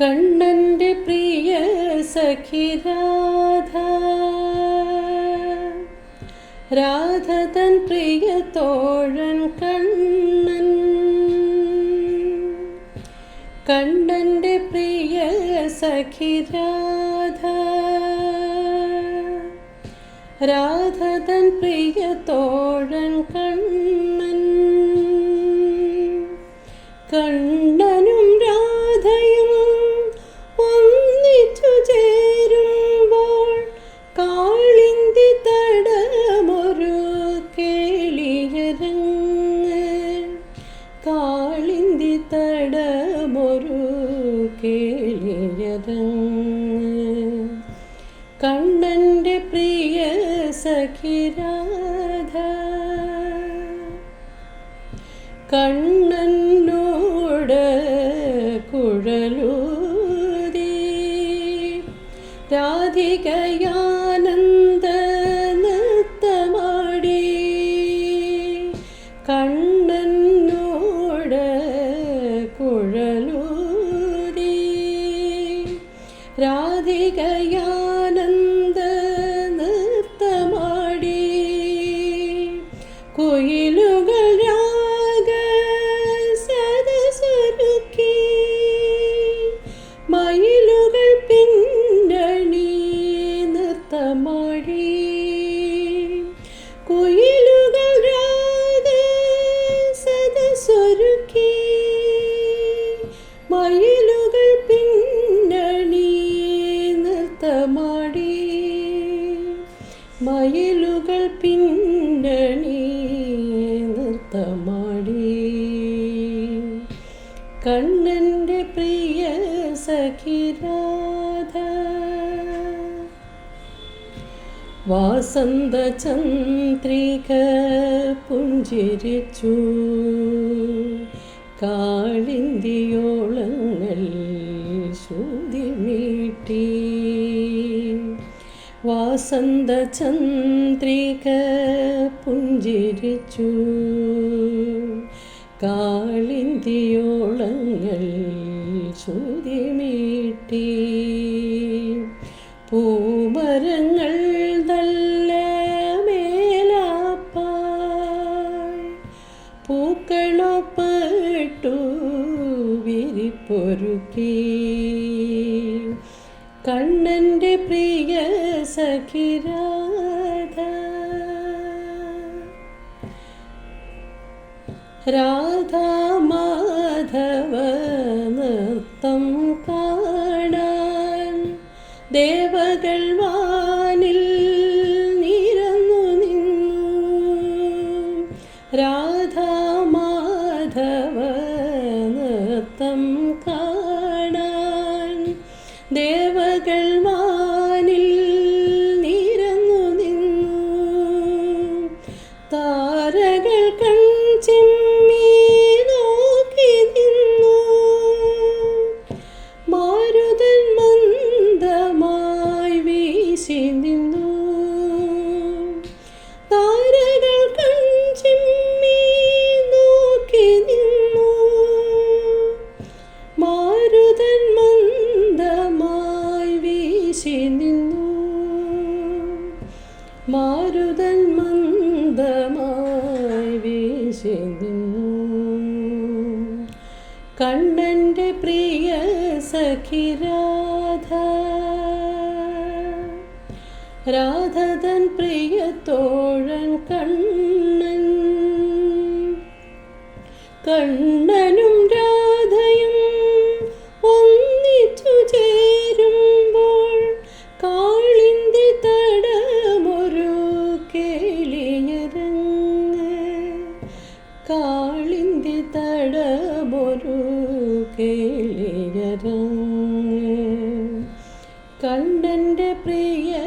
കണ്ണന്റെ പ്രിയ സഖിരാധ രാധ. തൻ പ്രിയ തോഴൻ കണ്ണൻ. കണ്ണന്റെ പ്രിയ സഖിരാധ രാധ തൻ പ്രിയ തോഴൻ കണ്ണൻ. കാളിന്തി തടമൊരു കേളിയതങ്ങ്. കണ്ണന്റെ പ്രിയ സഖിരാധ കണ്ണനോട് കുഴലൂതി രാധികയാനന്ദ നൃത്തമാടി കണ്ണന്റെ പ്രിയ സഖിരാധ. വാസന്ത ചന്ദ്രിക പുഞ്ചിരിച്ചു. കാളിന്തിയോളങ്ങൾ ശ്രുതി വാസന്ത ചന്ദ്രിക പുഞ്ചിരിച്ചു. കാളിന്തിയോളങ്ങൾ ശ്രുതി മീട്ടി പൂമരങ്ങൾ നല്ല മേലാപ്പായി. പൂക്കളൊപ്പിട്ടു വിരിപ്പൊരുക്കി. കണ്ണന്റെ പ്രിയ സഖിരാധ രാധാമാധവ നൃത്തം കാണാൻ ദേവകൾ വാനിൽ നിരന്നു നിന്നു. രാധാമാധവ നൃത്തം കാണാൻ ദേവകൾ വീശി നിന്നു താരകൾ കൺചെമ്മി നോക്കി നിന്നു. മാരുതൻ മന്ദമായി വീശി നിന്നു. മാരുതൻ മന്ദമായി വീശി നിന്നു. കണ്ണന്റെ പ്രിയ സഖിരാധ രാധതൻ പ്രിയത്തോഴൻ കണ്ണൻ. കണ്ണനും രാധയും ഒന്നിച്ചു ചേരുമ്പോൾ കാളിന്തി തടമൊരു കേളിയരങ്ങ്. കാളിന്തി തടമൊരു കേളിയരങ്ങ്. കണ്ണന്റെ പ്രിയ